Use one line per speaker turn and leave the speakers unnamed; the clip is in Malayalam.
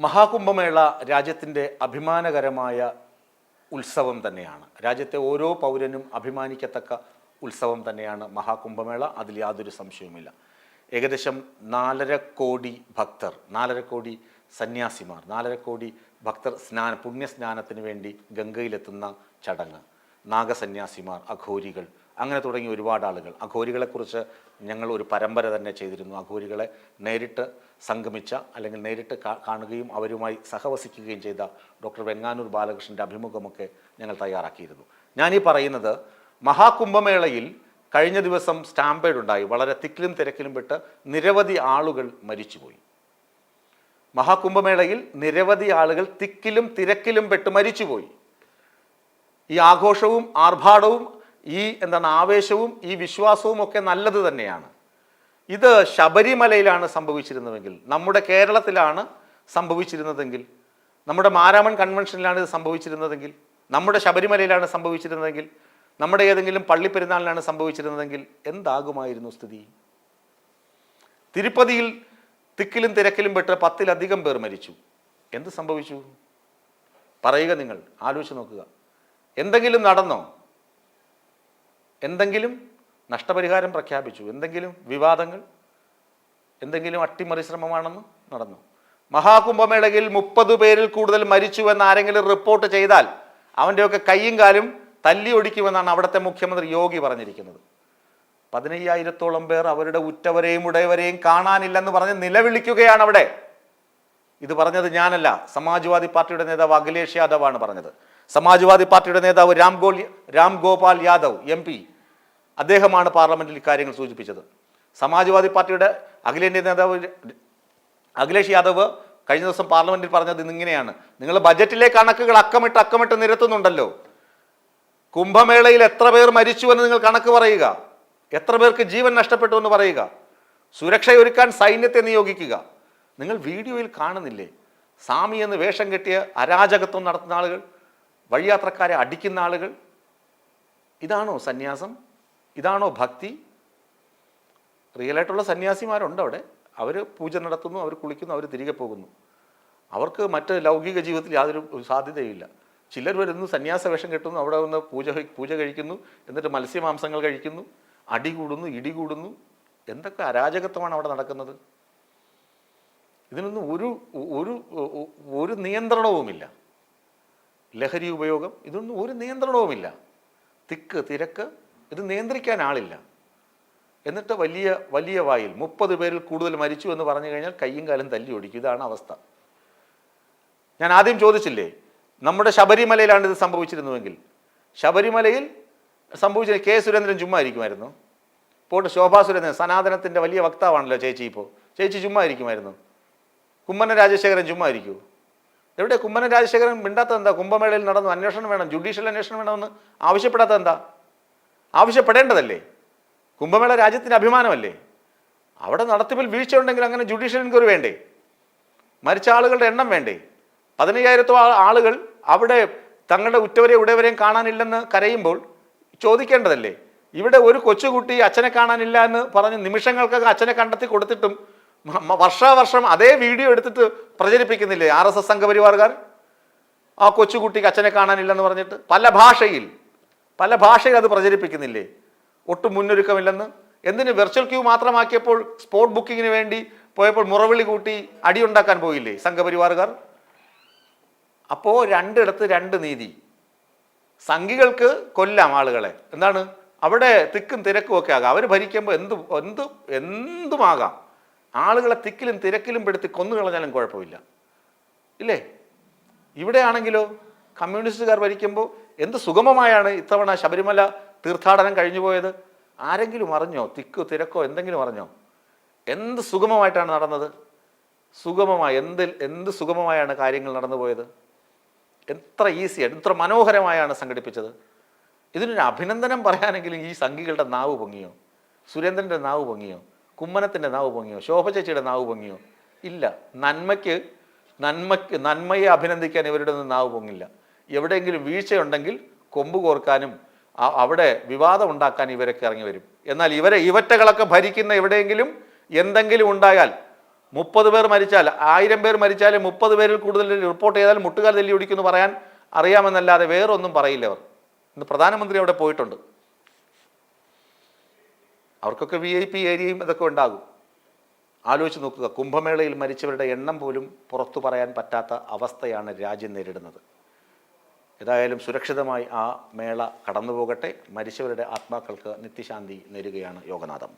മഹാകുംഭമേള രാജ്യത്തിന്റെ അഭിമാനകരമായ ഉത്സവം തന്നെയാണ്. രാജ്യത്തെ ഓരോ പൗരനും അഭിമാനിക്കത്തക്ക ഉത്സവം തന്നെയാണ് മഹാകുംഭമേള. അതിൽ യാതൊരു സംശയവുമില്ല. ഏകദേശം നാലര കോടി ഭക്തർ നാലര കോടി സന്യാസിമാർ നാലര കോടി ഭക്തർ സ്നാന പുണ്യസ്നാനത്തിന് വേണ്ടി ഗംഗയിലെത്തുന്ന ചടങ്ങ്. നാഗസന്യാസിമാർ അഘോരികൾ അങ്ങനെ തുടങ്ങി ഒരുപാട് ആളുകൾ. അഘോരികളെക്കുറിച്ച് ഞങ്ങൾ ഒരു പരമ്പര തന്നെ ചെയ്തിരുന്നു. അഘോരികളെ നേരിട്ട് സംഗമിച്ച അല്ലെങ്കിൽ നേരിട്ട് കാണുകയും അവരുമായി സഹവസിക്കുകയും ചെയ്ത ഡോക്ടർ വെങ്ങാനൂർ ബാലകൃഷ്ണന്റെ അഭിമുഖമൊക്കെ ഞങ്ങൾ തയ്യാറാക്കിയിരുന്നു. ഞാനീ പറയുന്നത് മഹാകുംഭമേളയിൽ കഴിഞ്ഞ ദിവസം സ്റ്റാമ്പേഡ് ഉണ്ടായി. വളരെ തിക്കിലും തിരക്കിലും പെട്ട് നിരവധി ആളുകൾ മരിച്ചുപോയി. മഹാകുംഭമേളയിൽ നിരവധി ആളുകൾ തിക്കിലും തിരക്കിലും പെട്ട് മരിച്ചുപോയി. ഈ ആഘോഷവും ആർഭാടവും ഈ എന്താണ് ആവേശവും ഈ വിശ്വാസവും ഒക്കെ നല്ലത് തന്നെയാണ്. ഇത് ശബരിമലയിലാണ് സംഭവിച്ചിരുന്നതെങ്കിൽ നമ്മുടെ കേരളത്തിലാണ് സംഭവിച്ചിരുന്നതെങ്കിൽ നമ്മുടെ മാരാമൺ കൺവെൻഷനിലാണ് ഇത് സംഭവിച്ചിരുന്നതെങ്കിൽ നമ്മുടെ ശബരിമലയിലാണ് സംഭവിച്ചിരുന്നതെങ്കിൽ നമ്മുടെ ഏതെങ്കിലും പള്ളിപ്പെരുന്നാളിലാണ് സംഭവിച്ചിരുന്നതെങ്കിൽ എന്താകുമായിരുന്നു സ്ഥിതി? തിരുപ്പതിയിൽ തിക്കിലും തിരക്കിലും പെട്ട് പത്തിലധികം പേർ മരിച്ചു. എന്ത് സംഭവിച്ചു? പറയുക നിങ്ങൾ ആലോചിച്ച് നോക്കുക. എന്തെങ്കിലും നടന്നോ? എന്തെങ്കിലും നഷ്ടപരിഹാരം പ്രഖ്യാപിച്ചു എന്തെങ്കിലും വിവാദങ്ങൾ എന്തെങ്കിലും അട്ടിമറി ശ്രമമാണെന്ന് നടന്നു. മഹാകുംഭമേളയിൽ മുപ്പത് പേരിൽ കൂടുതൽ മരിച്ചു എന്ന് ആരെങ്കിലും റിപ്പോർട്ട് ചെയ്താൽ അവന്റെയൊക്കെ കൈയും കാലും തല്ലി ഒടിക്കുമെന്നാണ് അവിടുത്തെ മുഖ്യമന്ത്രി യോഗി പറഞ്ഞിരിക്കുന്നത്. പതിനയ്യായിരത്തോളം പേർ അവരുടെ ഉറ്റവരെയും ഉടയവരെയും കാണാനില്ലെന്ന് പറഞ്ഞ് നിലവിളിക്കുകയാണ് അവിടെ. ഇത് പറഞ്ഞത് ഞാനല്ല സമാജ്വാദി പാർട്ടിയുടെ നേതാവ് അഖിലേഷ് യാദവാണ് പറഞ്ഞത്. സമാജ്വാദി പാർട്ടിയുടെ നേതാവ് രാം ഗോൾ രാം ഗോപാൽ യാദവ് എം പി. അദ്ദേഹമാണ് പാർലമെന്റിൽ ഇക്കാര്യങ്ങൾ സൂചിപ്പിച്ചത്. സമാജ്വാദി പാർട്ടിയുടെ അഖിലേന്ത്യാ നേതാവ് അഖിലേഷ് യാദവ് കഴിഞ്ഞ ദിവസം പാർലമെന്റിൽ പറഞ്ഞത് ഇന്നിങ്ങനെയാണ്. നിങ്ങൾ ബജറ്റിലെ കണക്കുകൾ അക്കമിട്ട് അക്കമിട്ട് നിരത്തുന്നുണ്ടല്ലോ. കുംഭമേളയിൽ എത്ര പേർ മരിച്ചു എന്ന് നിങ്ങൾ കണക്ക് പറയുക. എത്ര പേർക്ക് ജീവൻ നഷ്ടപ്പെട്ടു എന്ന് പറയുക. സുരക്ഷയൊരുക്കാൻ സൈന്യത്തെ നിയോഗിക്കുക. നിങ്ങൾ വീഡിയോയിൽ കാണുന്നില്ലേ? സാമി എന്ന് വേഷം കെട്ടിയ അരാജകത്വം നടത്തുന്ന ആളുകൾ വഴിയാത്രക്കാരെ അടിക്കുന്ന ആളുകൾ. ഇതാണോ സന്യാസം? ഇതാണോ ഭക്തി? റിയലായിട്ടുള്ള സന്യാസിമാരുണ്ട് അവിടെ. അവർ പൂജ നടത്തുന്നു അവർ കുളിക്കുന്നു അവർ തിരികെ പോകുന്നു. അവർക്ക് മറ്റ് ലൗകിക ജീവിതത്തിൽ യാതൊരു സാധ്യതയില്ല. ചിലർ വരുന്നു സന്യാസ വേഷം കെട്ടുന്നു അവിടെ വന്ന് പൂജ പൂജ കഴിക്കുന്നു എന്നിട്ട് മത്സ്യമാംസങ്ങൾ കഴിക്കുന്നു അടി കൂടുന്നു ഇടി കൂടുന്നു. എന്തൊക്കെ അരാജകത്വമാണ് അവിടെ നടക്കുന്നത്? ഇതിനൊന്നും ഒരു ഒരു ഒരു നിയന്ത്രണവുമില്ല. ലഹരി ഉപയോഗം ഇതൊന്നും ഒരു നിയന്ത്രണവുമില്ല. തിക്ക് തിരക്ക് ഇത് നിയന്ത്രിക്കാൻ ആളില്ല. എന്നിട്ട് വലിയ വലിയ വായിൽ മുപ്പത് പേരിൽ കൂടുതൽ മരിച്ചു എന്ന് പറഞ്ഞു കഴിഞ്ഞാൽ കയ്യും കാലും തല്ലി ഓടിക്കും. ഇതാണ് അവസ്ഥ. ഞാൻ ആദ്യം ചോദിച്ചില്ലേ നമ്മുടെ ശബരിമലയിലാണ് ഇത് സംഭവിച്ചിരുന്നുവെങ്കിൽ ശബരിമലയിൽ സംഭവിച്ച കെ സുരേന്ദ്രൻ ചുമ്മാ ഇരിക്കുമായിരുന്നു. പോട്ട് ശോഭാ സുരേന്ദ്രൻ സനാതനത്തിന്റെ വലിയ വക്താവാണല്ലോ ചേച്ചി ഇപ്പോൾ ചേച്ചി ചുമ്മാ ഇരിക്കുമായിരുന്നു. കുമ്മന രാജശേഖരൻ ചുമ്മാ ഇരിക്കൂ എവിടെ കുമ്മനം രാജശേഖരൻ മിണ്ടാത്തത് എന്താ? കുംഭമേളയിൽ നടന്നു അന്വേഷണം വേണം ജുഡീഷ്യൽ അന്വേഷണം വേണമെന്ന് ആവശ്യപ്പെടാത്തത് എന്താ? ആവശ്യപ്പെടേണ്ടതല്ലേ? കുംഭമേള രാജ്യത്തിന്റെ അഭിമാനമല്ലേ? അവിടെ നടത്തിപ്പിൽ വീഴ്ച ഉണ്ടെങ്കിൽ അങ്ങനെ ജുഡീഷ്യൽ എൻക്വയറി വേണ്ടേ? മരിച്ച ആളുകളുടെ എണ്ണം വേണ്ടേ? പതിനയ്യായിരത്തോളം ആളുകൾ അവിടെ തങ്ങളുടെ ഉറ്റവരെയും ഉടയവരെയും കാണാനില്ലെന്ന് കരയുമ്പോൾ ചോദിക്കേണ്ടതല്ലേ? ഇവിടെ ഒരു കൊച്ചുകുട്ടി അച്ഛനെ കാണാനില്ല എന്ന് പറഞ്ഞ് നിമിഷങ്ങൾക്കൊക്കെ അച്ഛനെ കണ്ടെത്തി കൊടുത്തിട്ടും വർഷാവർഷം അതേ വീഡിയോ എടുത്തിട്ട് പ്രചരിപ്പിക്കുന്നില്ലേ ആർ എസ് എസ് സംഘപരിവാറുകാർ ആ കൊച്ചുകുട്ടിക്ക് അച്ഛനെ കാണാനില്ലെന്ന് പറഞ്ഞിട്ട് പല ഭാഷയിൽ പല ഭാഷയിൽ അത് പ്രചരിപ്പിക്കുന്നില്ലേ? ഒട്ടും മുന്നൊരുക്കമില്ലെന്ന്. എന്തിന് വെർച്വൽ ക്യൂ മാത്രമാക്കിയപ്പോൾ സ്പോട്ട് ബുക്കിങ്ങിന് വേണ്ടി പോയപ്പോൾ മുറവിളി കൂട്ടി അടിയുണ്ടാക്കാൻ പോയില്ലേ സംഘപരിവാറുകാർ അപ്പോൾ രണ്ടിടത്ത് രണ്ട് നീതി. സംഘികൾക്ക് കൊല്ലാം ആളുകളെ. എന്താണ്? അവിടെ തിക്കും തിരക്കും ഒക്കെ ആകാം. അവർ ഭരിക്കുമ്പോൾ എന്ത് എന്ത് എന്തുമാകാം ആളുകളെ തിക്കിലും തിരക്കിലും പെടുത്തി കൊന്നു കളഞ്ഞാലും കുഴപ്പമില്ല. ഇല്ലേ? ഇവിടെയാണെങ്കിലോ കമ്മ്യൂണിസ്റ്റുകാർ ഭരിക്കുമ്പോൾ എന്ത് സുഗമമായാണ് ഇത്തവണ ശബരിമല തീർത്ഥാടനം കഴിഞ്ഞു പോയത്? ആരെങ്കിലും അറിഞ്ഞോ? തിക്കോ തിരക്കോ എന്തെങ്കിലും അറിഞ്ഞോ? എന്ത് സുഗമമായിട്ടാണ് നടന്നത്? സുഗമമായി എന്ത് എന്ത് സുഗമമായാണ് കാര്യങ്ങൾ നടന്നു പോയത്? എത്ര ഈസിയായിട്ട് എത്ര മനോഹരമായാണ് സംഘടിപ്പിച്ചത്? ഇതിനൊരു അഭിനന്ദനം പറയാനെങ്കിലും ഈ സംഘികളുടെ നാവ് പൊങ്ങിയോ? സുരേന്ദ്രന്റെ നാവ് പൊങ്ങിയോ? കുമ്മനത്തിന്റെ നാവ് പൊങ്ങിയോ? ശോഭ ചേച്ചിയുടെ നാവ് പൊങ്ങിയോ? ഇല്ല. നന്മയ്ക്ക് നന്മയ്ക്ക് നന്മയെ അഭിനന്ദിക്കാൻ ഇവരുടെ ഒന്നും നാവ് പൊങ്ങില്ല. എവിടെയെങ്കിലും വീഴ്ചയുണ്ടെങ്കിൽ കൊമ്പ് കോർക്കാനും അവിടെ വിവാദം ഉണ്ടാക്കാൻ ഇവരൊക്കെ ഇറങ്ങി വരും. എന്നാൽ ഇവരെ ഇവറ്റകളൊക്കെ ഭരിക്കുന്ന എവിടെയെങ്കിലും എന്തെങ്കിലും ഉണ്ടായാൽ മുപ്പത് പേർ മരിച്ചാൽ ആയിരം പേർ മരിച്ചാൽ മുപ്പത് പേരിൽ കൂടുതൽ റിപ്പോർട്ട് ചെയ്താൽ മുട്ടുകാൽ തല്ലി ഒടിക്കുന്നു പറയാൻ അറിയാമെന്നല്ലാതെ വേറൊന്നും പറയില്ല അവർ. ഇന്ന് പ്രധാനമന്ത്രി അവിടെ പോയിട്ടുണ്ട്. അവർക്കൊക്കെ വി ഐ പി ഏരിയയും ഇതൊക്കെ ഉണ്ടാകും. ആലോചിച്ച് നോക്കുക കുംഭമേളയിൽ മരിച്ചവരുടെ എണ്ണം പോലും പുറത്തു പറയാൻ പറ്റാത്ത അവസ്ഥയാണ് രാജ്യം നേരിടുന്നത്. ഏതായാലും സുരക്ഷിതമായി ആ മേള കടന്നുപോകട്ടെ. മരിച്ചവരുടെ ആത്മാക്കൾക്ക് നിത്യശാന്തി നേരുകയാണ് യോഗനാഥം.